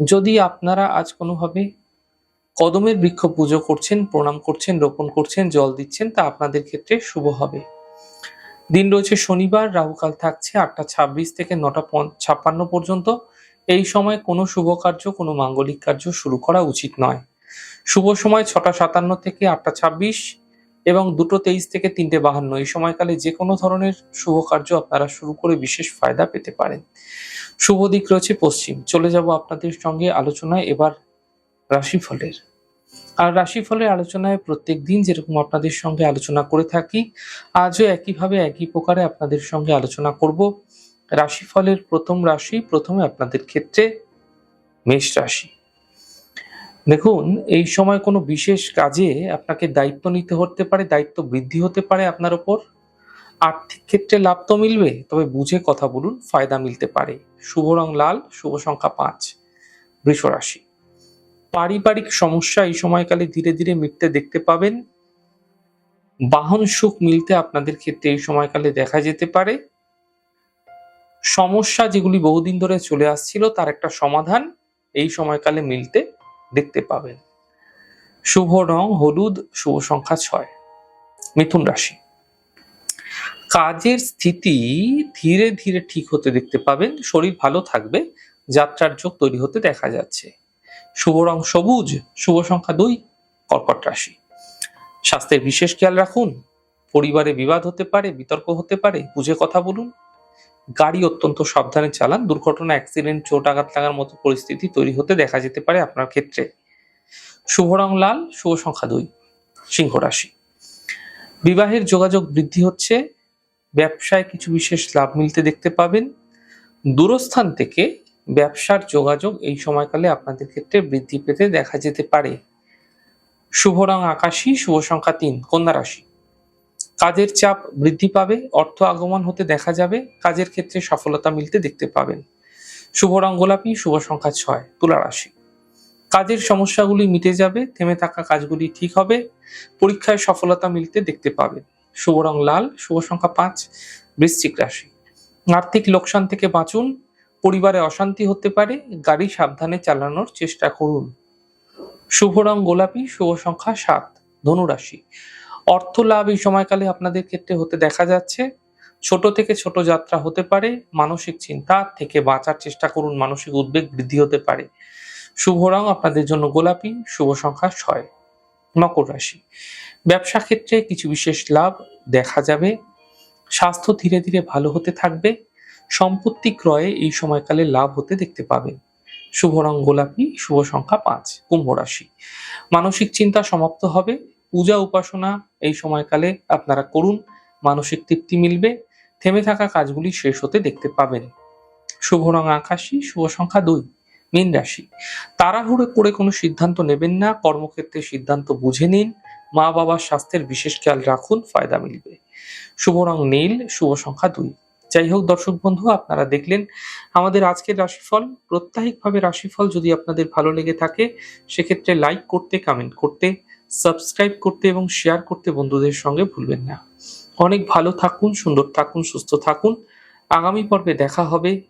যদি আপনারা আজ কোনোভাবে কদমের বৃক্ষ পুজো করছেন, প্রণাম করছেন, রোপণ করছেন, জল দিচ্ছেন, তা আপনাদের ক্ষেত্রে শুভ হবে। দিন রয়েছে শনিবার, রাহুকাল থাকছে আটটা ছাব্বিশ থেকে নটা ছাপ্পান্ন পর্যন্ত। এই সময় কোনো শুভ কার্য, কোনো মাঙ্গলিক কার্য শুরু করা উচিত নয়। শুভ সময় ছটা সাতান্ন থেকে আটটা ছাব্বিশ এবং দুটো তেইশ থেকে তিনটে বাহান্ন। এই সময়কালে যে কোনো ধরনের শুভ কার্য আপনারা শুরু করে বিশেষ ফায়দা পেতে পারেন। শুভ দিক রয়েছে পশ্চিম। চলে যাব আপনাদের সঙ্গে আলোচনায় এবার রাশিফলের। আর রাশিফলের আলোচনায় প্রত্যেক দিন যেরকম আপনাদের সঙ্গে আলোচনা করে থাকি, আজও একইভাবে একই প্রকারে আপনাদের সঙ্গে আলোচনা করব। রাশিফলের প্রথম রাশি, প্রথমে আপনাদের ক্ষেত্রে মেষ রাশি। দেখুন, এই সময় কোনো বিশেষ কাজে আপনাকে দায়িত্ব নিতে হতে পারে, দায়িত্ব বৃদ্ধি হতে পারে আপনার ওপর। আর্থিক ক্ষেত্রে লাভ তো মিলবে, তবে বুঝে কথা বলুন, ফায়দা মিলতে পারে। শুভ রং লাল, শুভ সংখ্যা পাঁচ, বৃষ রাশি। পারিবারিক সমস্যা এই সময়কালে ধীরে ধীরে মিটতে দেখতে পাবেন। বাহন সুখ মিলতে আপনাদের ক্ষেত্রে এই সময়কালে দেখা যেতে পারে। সমস্যা যেগুলি বহুদিন ধরে চলে আসছিল, তার একটা সমাধান এই সময়কালে মিলতে দেখতে পাবেন। শুভ রং হলুদ, শুভ সংখ্যা ছয়, মিথুন রাশি। কাজের স্থিতি ধীরে ধীরে ঠিক হতে দেখতে পাবেন, শরীর ভালো থাকবে, যাত্রার যোগ তৈরি হতে দেখা যাচ্ছে। শুভ রং সবুজ, শুভ সংখ্যা দুই, কর্কট রাশি। স্বাস্থ্যের বিশেষ খেয়াল রাখুন, পরিবারে বিবাদ হতে পারে, বিতর্ক হতে পারে, বুঝে কথা বলুন। গাড়ি অত্যন্ত সাবধানে চালান, দুর্ঘটনা, অ্যাক্সিডেন্ট, চোট, আঘাত লাগার মতো পরিস্থিতি তৈরি হতে দেখা যেতে পারে আপনার ক্ষেত্রে। শুভ রং লাল, শুভ সংখ্যা দুই, সিংহ রাশি। বিবাহের যোগাযোগ বৃদ্ধি হচ্ছে ব্যবসায় কিছু বিশেষ লাভ মিলতে দেখতে পাবেন। দূরস্থান থেকে ব্যবসার যোগাযোগ এই সময়কালে আপনাদের ক্ষেত্রে বৃদ্ধি পেতে দেখা যেতে পারে। শুভ রং আকাশী, শুভ সংখ্যা তিন, কন্যা রাশি। কাজের চাপ বৃদ্ধি পাবে, অর্থ আগমন হতে দেখা যাবে, কাজের ক্ষেত্রে সফলতা মিলতে দেখতে পাবেন। শুভ রং গোলাপি, শুভ সংখ্যা ছয়, তুলা রাশি। কাজের সমস্যাগুলি মিটে যাবে, থেমে থাকা কাজগুলি ঠিক হবে, পরীক্ষায় সফলতা মিলতে দেখতে পাবেন। শুভ রং লাল, শুভ সংখ্যা পাঁচ, বৃশ্চিক রাশি। আর্থিক লোকসান থেকে বাঁচুন, পরিবারে অশান্তি হতে পারে, গাড়ি সাবধানে চালানোর চেষ্টা করুন। শুভ রং গোলাপি, শুভ সংখ্যা সাত ধনুরাশি অর্থ লাভ এই সময়কালে আপনাদের ক্ষেত্রে হতে দেখা যাচ্ছে। ছোট থেকে ছোট যাত্রা হতে পারে, মানসিক চিন্তা থেকে বাঁচার চেষ্টা করুন, মানসিক উদ্বেগ বৃদ্ধি হতে পারে। শুভ রং আপনাদের জন্য গোলাপি, শুভ সংখ্যা ছয়। মকর রাশি। ব্যবসা ক্ষেত্রে কিছু বিশেষ লাভ দেখা যাবে। স্বাস্থ্য ধীরে ধীরে ভালো হতে থাকবে। সম্পত্তি ক্রয়ে এই সময়কালে লাভ হতে দেখতে পাবেন শুভ রং গোলাপি, শুভ সংখ্যা পাঁচ, কুম্ভ রাশি। মানসিক চিন্তা সমাপ্ত হবে। পূজা উপাসনা এই সময়কালে আপনারা করুন। মানসিক তৃপ্তি মিলবে। থেমে থাকা কাজগুলি শেষ হতে দেখতে পাবেন। শুভ রং আকাশী, শুভ সংখ্যা দুই। মীন রাশি। তাড়াহুড়ো করে কোনো সিদ্ধান্ত নেবেন না, কর্মক্ষেত্রে সিদ্ধান্ত বুঝে নিন, মা বাবার স্বাস্থ্যের বিশেষ খেয়াল রাখুন, ফায়দা মিলবে। শুভ রং নীল, শুভ সংখ্যা দুই। যাই হোক দর্শক বন্ধু, আপনারা দেখলেন আমাদের আজকের রাশিফল। প্রত্যাহিকভাবে রাশিফল যদি আপনাদের ভালো লেগে থাকে, সেক্ষেত্রে লাইক করতে কমেন্ট করতে সাবস্ক্রাইব করতে এবং শেয়ার করতে বন্ধুদের সঙ্গে ভুলবেন না। অনেক ভালো থাকুন, সুন্দর থাকুন, সুস্থ থাকুন। আগামী পর্বে দেখা হবে।